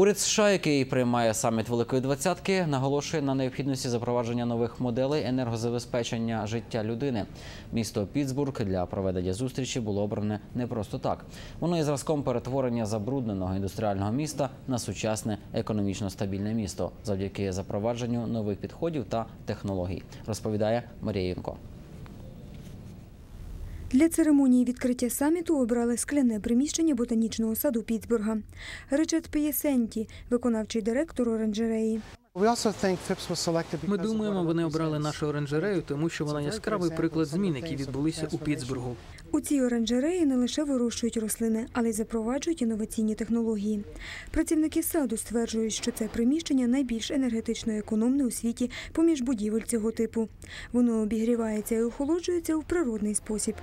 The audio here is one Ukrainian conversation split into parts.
Уряд США, який приймає саміт Великої двадцятки, наголошує на необхідності запровадження нових моделей енергозабезпечення життя людини. Місто Пітсбург для проведення зустрічі було обране не просто так. Воно є зразком перетворення забрудненого індустріального міста на сучасне економічно стабільне місто завдяки запровадженню нових підходів та технологій, розповідає Марія Юнко. Для церемонії відкриття саміту обрали скляне приміщення ботанічного саду Пітсбурга. Ричард Пієсенті, виконавчий директор оранжереї. Ми думаємо, вони обрали нашу оранжерею, тому що вона яскравий приклад змін, які відбулися у Пітсбургу. У цій оранжереї не лише вирощують рослини, але й запроваджують інноваційні технології. Працівники саду стверджують, що це приміщення найбільш енергетично економне у світі поміж будівель цього типу. Воно обігрівається і охолоджується у природний спосіб.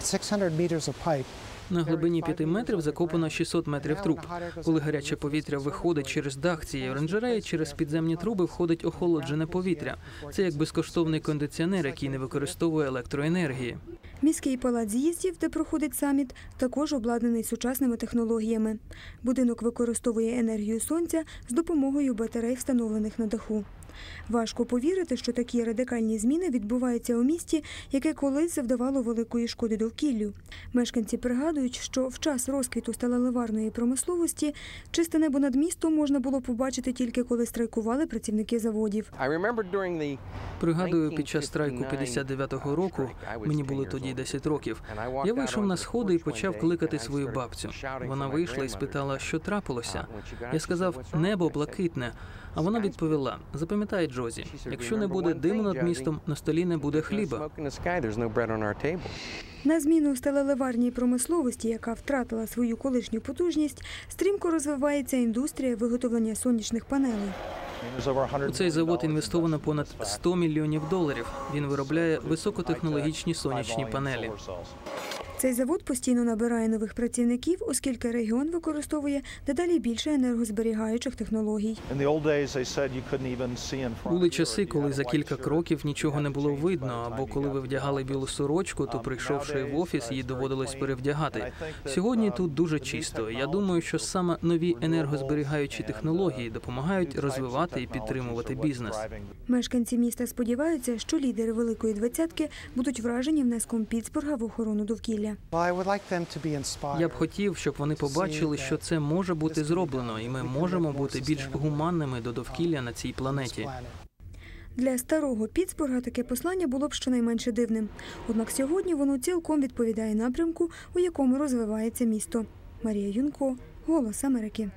600 meters of pipe. На глибині 5 метрів закопано 600 метрів труб. Коли гаряче повітря виходить через дах цієї оранжереї, через підземні труби входить охолоджене повітря. Це як безкоштовний кондиціонер, який не використовує електроенергії. Міський палац з'їздів, де проходить саміт, також обладнаний сучасними технологіями. Будинок використовує енергію сонця з допомогою батарей, встановлених на даху. Важко повірити, що такі радикальні зміни відбуваються у місті, яке колись завдавало великої шкоди довкіллю. Мешканці пригадують, що в час розквіту сталеливарної промисловості чисте небо над містом можна було побачити тільки коли страйкували працівники заводів. Пригадую, під час страйку 59-го року мені було тоді 10 років. Я вийшов на сходи і почав кликати свою бабцю. Вона вийшла і спитала, що трапилося. Я сказав небо блакитне. А вона відповіла: запам'ятай, Джозі, якщо не буде диму над містом, на столі не буде хліба. На зміну сталеливарній промисловості, яка втратила свою колишню потужність, стрімко розвивається індустрія виготовлення сонячних панелей. У цей завод інвестовано понад 100 мільйонів доларів. Він виробляє високотехнологічні сонячні панелі. Цей завод постійно набирає нових працівників, оскільки регіон використовує дедалі більше енергозберігаючих технологій. Були часи, коли за кілька кроків нічого не було видно, або коли ви вдягали білу сорочку, то прийшовши в офіс, її доводилось перевдягати. Сьогодні тут дуже чисто. Я думаю, що саме нові енергозберігаючі технології допомагають розвивати і підтримувати бізнес. Мешканці міста сподіваються, що лідери Великої двадцятки будуть вражені внеском Пітсбурга в охорону довкілля. Я б хотів, щоб вони побачили, що це може бути зроблено, і ми можемо бути більш гуманними до довкілля на цій планеті. Для старого Піцбурга таке послання було б щонайменше дивним. Однак сьогодні воно цілком відповідає напрямку, у якому розвивається місто. Марія Юнко, Голос Америки.